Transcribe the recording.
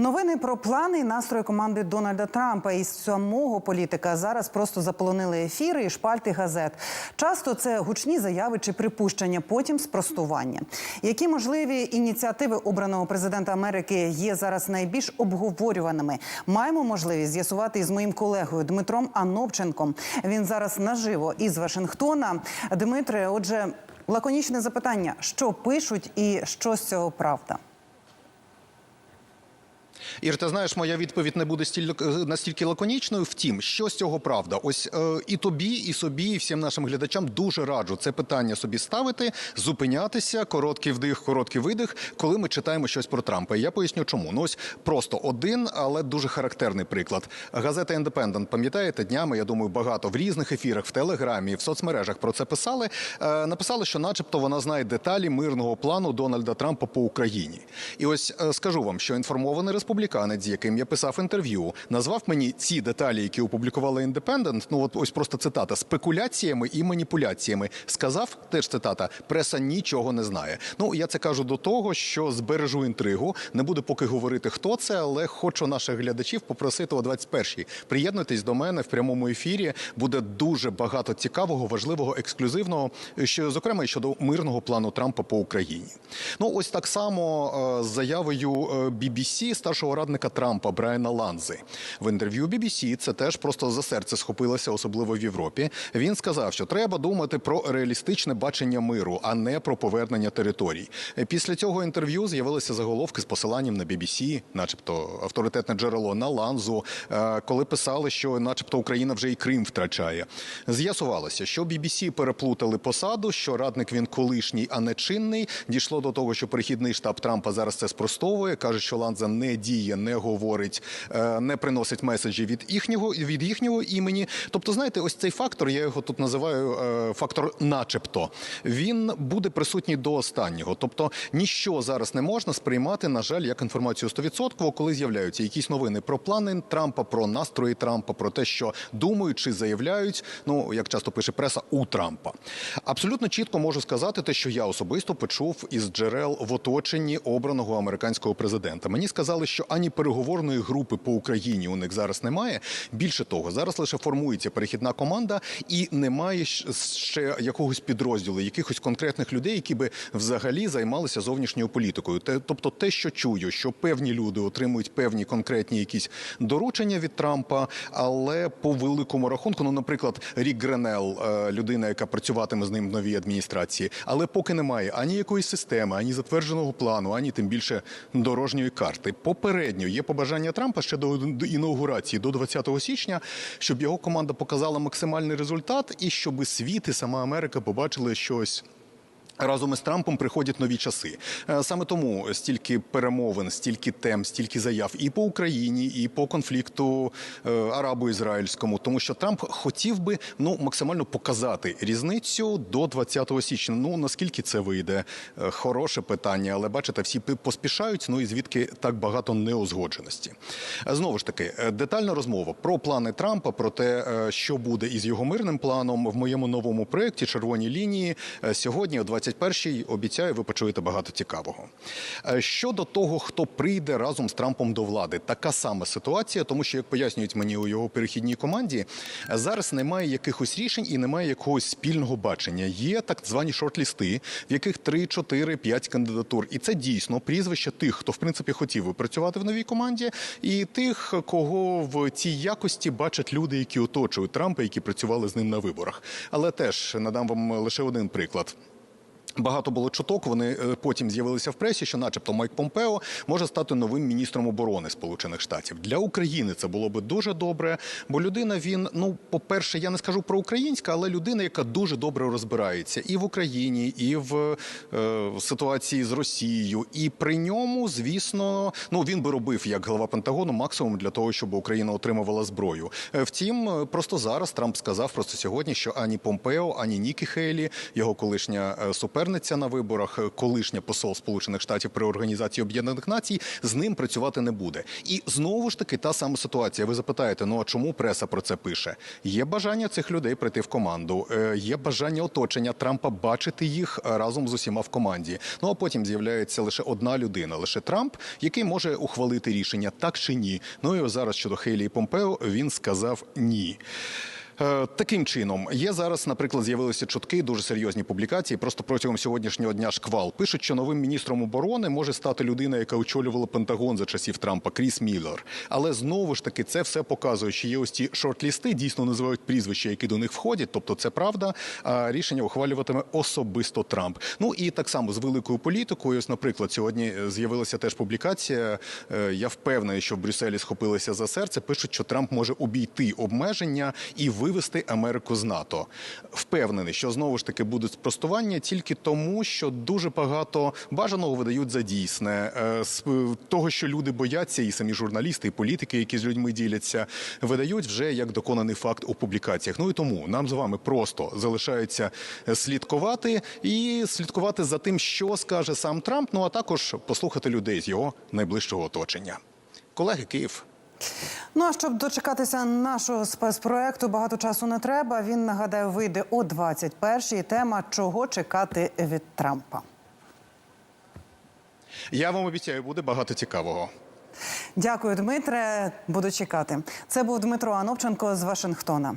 Новини про плани і настрої команди Дональда Трампа і самого політика зараз просто заполонили ефіри і шпальти газет. Часто це гучні заяви чи припущення, потім спростування. Які можливі ініціативи обраного президента Америки є зараз найбільш обговорюваними? Маємо можливість з'ясувати із моїм колегою Дмитром Ановченком. Він зараз наживо із Вашингтона. Дмитре, отже, лаконічне запитання: що пишуть і що з цього правда? Ір, ти знаєш, моя відповідь не буде стіль... настільки лаконічною. Втім, що з цього правда? Ось е, і тобі, і собі, і всім нашим глядачам дуже раджу це питання собі ставити, зупинятися, короткий вдих, короткий видих, коли ми читаємо щось про Трампа. І я поясню, чому. Ну ось просто один, але дуже характерний приклад. Газета Індепендент, пам'ятаєте, днями, я думаю, багато в різних ефірах, в телеграмі, в соцмережах про це писали. Е, написали, що, начебто, вона знає деталі мирного плану Дональда Трампа по Україні. І ось е, скажу вам, що інформований республіканець, з яким я писав інтерв'ю, назвав мені ці деталі, які опублікували Індепендент. Ну от ось просто цитата спекуляціями і маніпуляціями. Сказав теж цитата: преса нічого не знає. Ну я це кажу до того, що збережу інтригу. Не буду поки говорити, хто це, але хочу наших глядачів попросити о 21-й. Приєднуйтесь до мене в прямому ефірі. Буде дуже багато цікавого, важливого, ексклюзивного, що зокрема щодо мирного плану Трампа по Україні. Ну ось так само е, з заявою е, BBC старшого радника Трампа Брайана Ланзи в інтерв'ю BBC це теж просто за серце схопилося, особливо в Європі. Він сказав, що треба думати про реалістичне бачення миру, а не про повернення територій. Після цього інтерв'ю з'явилися заголовки з посиланням на BBC, начебто авторитетне джерело на Ланзу, е, коли писали, що, начебто, Україна вже і Крим втрачає. З'ясувалося, що BBC переплутали посаду, що радник він колишній, а не чинний. Дійшло до того, що перехідний штаб Трампа зараз це спростовує. каже, що Ланза не діє, не говорить, е, не приносить меседжі від їхнього від їхнього імені. Тобто, знаєте, ось цей фактор, я його тут називаю е, фактор, начебто, він буде присутній до останнього. Тобто, ніщо зараз не можна сприймати, на жаль, як інформацію 100%, коли з'являються якісь новини про плани Трампа, про настрої Трампа, про те, що думають чи заявляють. Ну як часто пише преса у Трампа. Абсолютно чітко можу сказати, те, що я особисто почув із джерел в оточенні обраного американського президента. Мені сказали, що ані переговорної групи по Україні у них зараз немає. Більше того, зараз лише формується перехідна команда, і немає ще якогось підрозділу, якихось конкретних людей, які би взагалі займалися зовнішньою політикою. Тобто, те, що чую, що певні люди отримують певні конкретні якісь доручення від Трампа, але по великому рахунку, ну, наприклад, Рік Гренел, е, людина, яка працюватиме з ним в новій адміністрації, але поки немає ані якоїсь системи, ані затвердженого плану, ані тим більше дорожньої карти. Попередньо є побажання Трампа ще до інаугурації до 20 січня, щоб його команда показала максимальний результат, і щоб світ і сама Америка побачили щось. Разом із Трампом приходять нові часи. Е, Саме тому стільки перемовин, стільки тем, стільки заяв і по Україні, і по конфлікту е, арабо-ізраїльському, тому що Трамп хотів би ну максимально показати різницю до 20 січня. Ну наскільки це вийде? Е, Хороше питання, але бачите, всі поспішають. Ну і звідки так багато неузгодженості. Знову ж таки, детальна розмова про плани Трампа, про те, що буде із його мирним планом в моєму новому проєкті Червоні лінії сьогодні о 21-й обіцяю, ви почуєте багато цікавого. Е, Щодо того, хто прийде разом з Трампом до влади, така сама ситуація, тому що як пояснюють мені у його перехідній команді, зараз немає якихось рішень і немає якогось спільного бачення. Є так звані шорт-лісти, в яких 3, 4, 5 кандидатур, і це дійсно прізвища тих, хто в принципі хотів би працювати в новій команді, і тих, кого в цій якості бачать люди, які оточують Трампа, які працювали з ним на виборах. Але теж надам вам лише один приклад. Багато було чуток. Вони е, потім з'явилися в пресі, що, начебто, Майк Помпео може стати новим міністром оборони Сполучених Штатів. Для України це було би дуже добре. Бо людина він, ну, по-перше, я не скажу про українська, але людина, яка дуже добре розбирається і в Україні, і в е, ситуації з Росією. І при ньому, звісно, ну він би робив як глава Пентагону максимум для того, щоб Україна отримувала зброю. Е, Втім, е, просто зараз Трамп сказав просто сьогодні, що ані Помпео, ані Нікі Хейлі, його колишня е, суперниця, на виборах. Колишня посол Сполучених Штатів при організації Об'єднаних Націй з ним працювати не буде. І знову ж таки та сама ситуація. Ви запитаєте, ну а чому преса про це пише? Є бажання цих людей прийти в команду, е, є бажання оточення Трампа бачити їх е, разом з усіма в команді. Ну а потім з'являється лише одна людина, лише Трамп, який може ухвалити рішення так чи ні. Ну і зараз щодо Хейлі і Помпео він сказав ні. Е, Таким чином, є зараз, наприклад, з'явилися чутки, дуже серйозні публікації. Просто протягом сьогоднішнього дня шквал пишуть, що новим міністром оборони може стати людина, яка очолювала Пентагон за часів Трампа, Кріс Міллер. Але знову ж таки, це все показує, що є ось ті шорт-лісти, дійсно називають прізвища, які до них входять. Тобто, це правда. А рішення ухвалюватиме особисто Трамп. Ну і так само з великою політикою. Ось, наприклад, сьогодні з'явилася теж публікація. е, Я впевнений, що в Брюсселі схопилися за серце. Пишуть, що Трамп може обійти обмеження і вивести Америку з НАТО. Впевнений, що знову ж таки будуть спростування тільки тому, що дуже багато бажаного видають за дійсне з е, того, що люди бояться, і самі журналісти, і політики, які з людьми діляться, видають вже як доконаний факт у публікаціях. Ну і тому нам з вами просто залишається е, слідкувати і слідкувати за тим, що скаже сам Трамп. Ну а також послухати людей з його найближчого оточення. Колеги, Київ. Ну а щоб дочекатися нашого спецпроекту, багато часу не треба. Він нагадаю, вийде о 21-й. Тема чого чекати від Трампа. Я вам обіцяю, буде багато цікавого. Дякую, Дмитре. Буду чекати. Це був Дмитро Ановченко з Вашингтона.